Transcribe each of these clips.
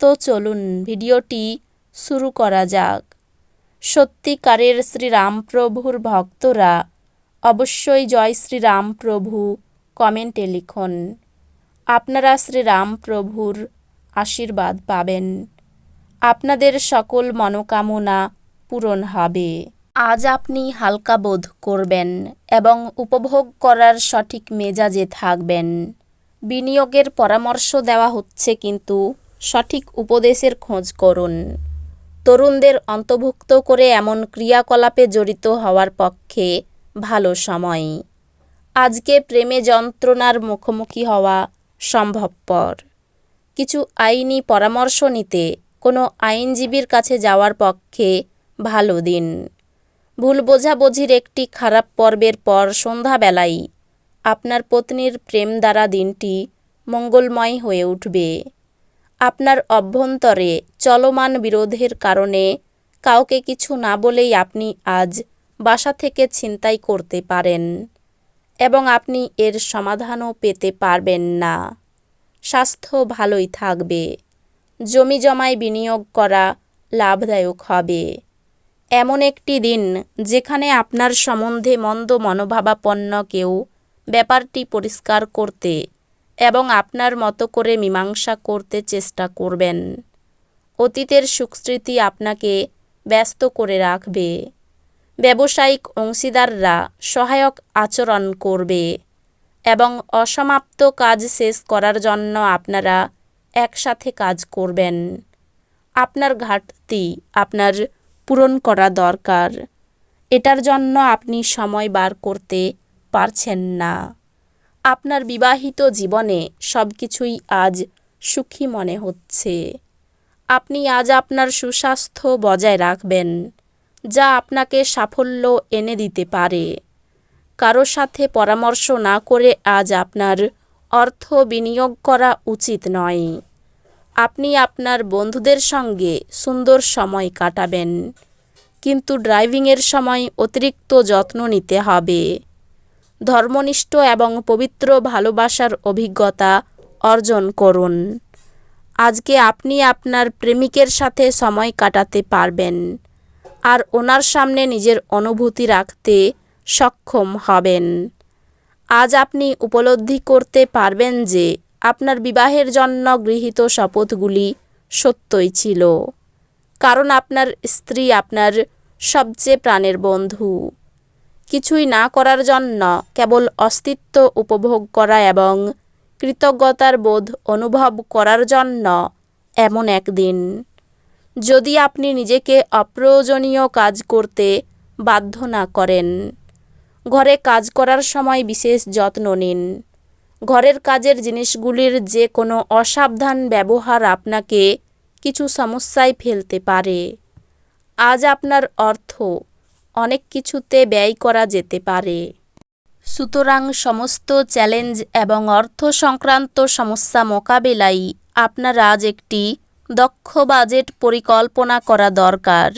তো চলুন ভিডিওটি শুরু করা যাক। সত্যিকারের শ্রীরামপ্রভুর ভক্তরা অবশ্যই জয় শ্রীরামপ্রভু কমেন্টে লিখুন। আপনারা শ্রীরামপ্রভুর আশীর্বাদ পাবেন। আপনাদের সকল মনোকামনা পূরণ হবে। আজ আপনি হালকা বোধ করবেন এবং উপভোগ করার সঠিক মেজাজে থাকবেন। বিনিয়োগের পরামর্শ দেওয়া হচ্ছে কিন্তু সঠিক উপদেশের খোঁজ করুন। তরুণদের অন্তর্ভুক্ত করে এমন ক্রিয়াকলাপে জড়িত হওয়ার পক্ষে ভালো সময়। আজকে প্রেমে যন্ত্রণার মুখোমুখি হওয়া সম্ভবপর। কিছু আইনি পরামর্শ নিতে কোনো আইনজীবীর কাছে যাওয়ার পক্ষে ভালো দিন। ভুল বোঝাবুঝির একটি খারাপ পর্বের পর সন্ধ্যাবেলায় আপনার পত্নীর প্রেম দ্বারা দিনটি মঙ্গলময় হয়ে উঠবে। আপনার অভ্যন্তরে চলমান বিরোধের কারণে কাউকে কিছু না বলেই আপনি আজ বাসা থেকে ছিনতাই করতে পারেন এবং আপনি এর সমাধানও পেতে পারবেন না। স্বাস্থ্য ভালোই থাকবে। জমি জমায় বিনিয়োগ করা লাভদায়ক হবে। এমন একটি দিন যেখানে আপনার সম্বন্ধে মন্দ মনোভাবাপন্ন কেউ ব্যাপারটি পরিষ্কার করতে এবং আপনার মতো করে মীমাংসা করতে চেষ্টা করবেন। অতীতের সুখস্মৃতি আপনাকে ব্যস্ত করে রাখবে। ব্যবসায়িক অংশীদাররা সহায়ক আচরণ করবে এবং অসমাপ্ত কাজ শেষ করার জন্য আপনারা একসাথে কাজ করবেন। আপনার ঘাটতি আপনার পূরণ করা দরকার। এটার জন্য আপনি সময় বার করতে পারছেন না। আপনার বিবাহিত জীবনে সব কিছুই আজ সুখী মনে হচ্ছে। আপনি আজ আপনার সুস্বাস্থ্য বজায় রাখবেন, যা আপনাকে সাফল্য এনে দিতে পারে। কারও সাথে পরামর্শ না করে আজ আপনার অর্থ বিনিয়োগ করা উচিত নয়। আপনি আপনার বন্ধুদের সঙ্গে সুন্দর সময় কাটাবেন, কিন্তু ড্রাইভিংয়ের সময় অতিরিক্ত যত্ন নিতে হবে। ধর্মনিষ্ঠ এবং পবিত্র ভালোবাসার অভিজ্ঞতা অর্জন করুন। আজকে আপনি আপনার প্রেমিকের সাথে সময় কাটাতে পারবেন আর ওনার সামনে নিজের অনুভূতি রাখতে সক্ষম হবেন। আজ আপনি উপলব্ধি করতে পারবেন যে আপনার বিবাহের জন্য গৃহীত শপথগুলি সত্যই ছিল। কারণ আপনার স্ত্রী আপনার সবচেয়ে প্রাণের বন্ধু। কিছুই না করার জন্য কেবল অস্তিত্ব উপভোগ করা এবং কৃতজ্ঞতার বোধ অনুভব করার জন্য এমন একদিন। যদি আপনি নিজেকে অপ্রয়োজনীয় কাজ করতে বাধ্য না করেন, ঘরে কাজ করার সময় বিশেষ যত্ন নিন। ঘরের কাজের জিনিসগুলির যে কোনো অসাবধান ব্যবহার আপনাকে কিছু সমস্যায় ফেলতে পারে। আজ আপনার অর্থ অনেক কিছুতে ব্যয় করা যেতে পারে। সুতরাং সমস্ত চ্যালেঞ্জ এবং অর্থ সংক্রান্ত সমস্যা মোকাবেলায় আপনার আজ একটি দক্ষ বাজেট পরিকল্পনা করা দরকার।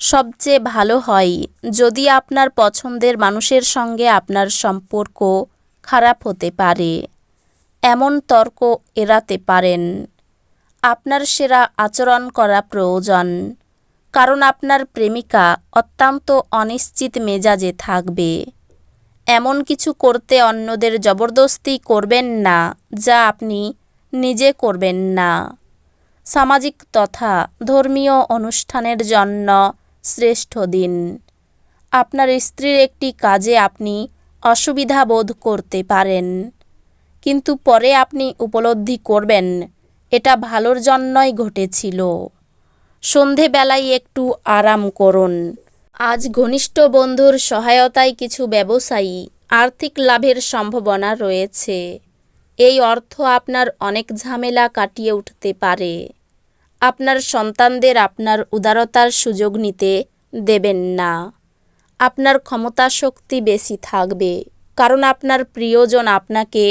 সবচেয়ে ভালো হয় যদি আপনার পছন্দের মানুষের সঙ্গে আপনার সম্পর্ক খারাপ হতে পারে, এমন তর্ক এড়াতে পারেন। আপনার সেরা আচরণ করা প্রয়োজন। কারণ আপনার প্রেমিকা অত্যন্ত অনিশ্চিত মেজাজে থাকবে। এমন কিছু করতে অন্যদের জবরদস্তি করবেন না, যা আপনি নিজে করবেন না। সামাজিক তথা ধর্মীয় অনুষ্ঠানের জন্য শ্রেষ্ঠ দিন। আপনার স্ত্রীর একটি কাজে আপনি অসুবিধা বোধ করতে পারেন, কিন্তু পরে আপনি উপলব্ধি করবেন, এটা ভালোর জন্যই ঘটেছিল। সন্ধেবেলায় একটু আরাম করুন। আজ ঘনিষ্ঠ বন্ধুর সহায়তায় কিছু ব্যবসায়ী আর্থিক লাভের সম্ভাবনা রয়েছে। এই অর্থ আপনার অনেক ঝামেলা কাটিয়ে উঠতে পারে। আপনার সন্তানদের আপনার উদারতার সুযোগ নিতে দেবেন না। আপনার ক্ষমতা শক্তি বেশি থাকবে, কারণ আপনার প্রিয়জন আপনাকে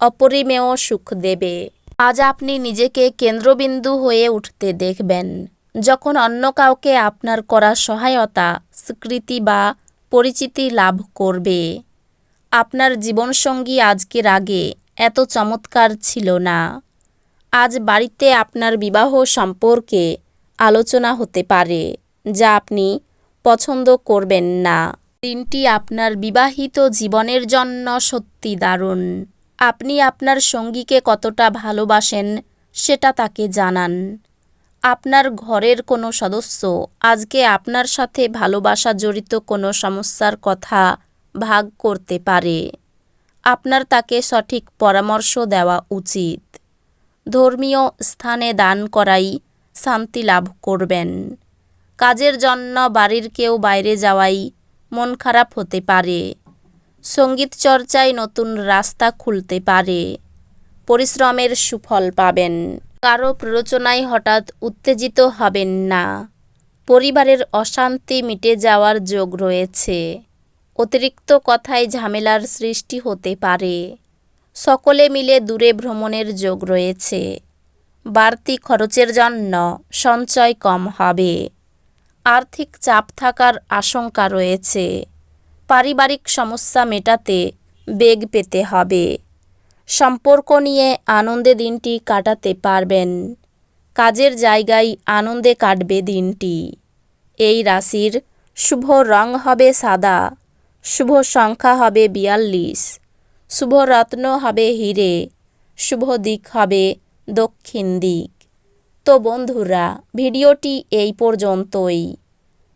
অপরিমেয় সুখ দেবে। আজ আপনি নিজেকে কেন্দ্রবিন্দু হয়ে উঠতে দেখবেন। যখন অন্য কাউকে আপনার করা সহায়তা, স্বীকৃতি বা পরিচিতি লাভ করবে। আপনার জীবনসঙ্গী আজকের আগে এত চমৎকার ছিল না। আজ বাড়িতে আপনার বিবাহ সম্পর্কে আলোচনা হতে পারে, যা আপনি পছন্দ করবেন না। দিনটি আপনার বিবাহিত জীবনের জন্য সত্যি দারুণ। আপনি আপনার সঙ্গীকে কতটা ভালোবাসেন, সেটা তাকে জানান। আপনার ঘরের কোনো সদস্য, আজকে আপনার সাথে ভালোবাসা জড়িত কোনো সমস্যার কথা ভাগ করতে পারে। আপনার তাকে সঠিক পরামর্শ দেওয়া উচিত। ধর্মীয় স্থানে দান করাই শান্তি লাভ করবেন। কাজের জন্য বাড়ির কেউ বাইরে যাওয়াই মন খারাপ হতে পারে। সংগীত চর্চায় নতুন রাস্তা খুলতে পারে। পরিশ্রমের সুফল পাবেন। কারও প্ররোচনায় হঠাৎ উত্তেজিত হবেন না। পরিবারের অশান্তি মিটে যাওয়ার যোগ রয়েছে। অতিরিক্ত কথায় ঝামেলার সৃষ্টি হতে পারে। সকলে মিলে দূরে ভ্রমণের যোগ রয়েছে। বাড়তি খরচের জন্য সঞ্চয় কম হবে। আর্থিক চাপ থাকার আশঙ্কা রয়েছে। পারিবারিক সমস্যা মেটাতে বেগ পেতে হবে। সম্পর্ক নিয়ে আনন্দে দিনটি কাটাতে পারবেন। কাজের জায়গায় আনন্দে কাটবে দিনটি। এই রাশির শুভ রং হবে সাদা, শুভ সংখ্যা হবে বিয়াল্লিশ, শুভ রত্ন হবে হিরে, শুভ দিক হবে দক্ষিণ দিক। তো বন্ধুরা, ভিডিওটি এই পর্যন্তই।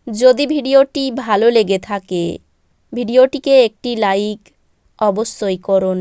যদি ভিডিওটি ভালো লেগে থাকে, ভিডিওটিকে একটি লাইক অবশ্যই করুন।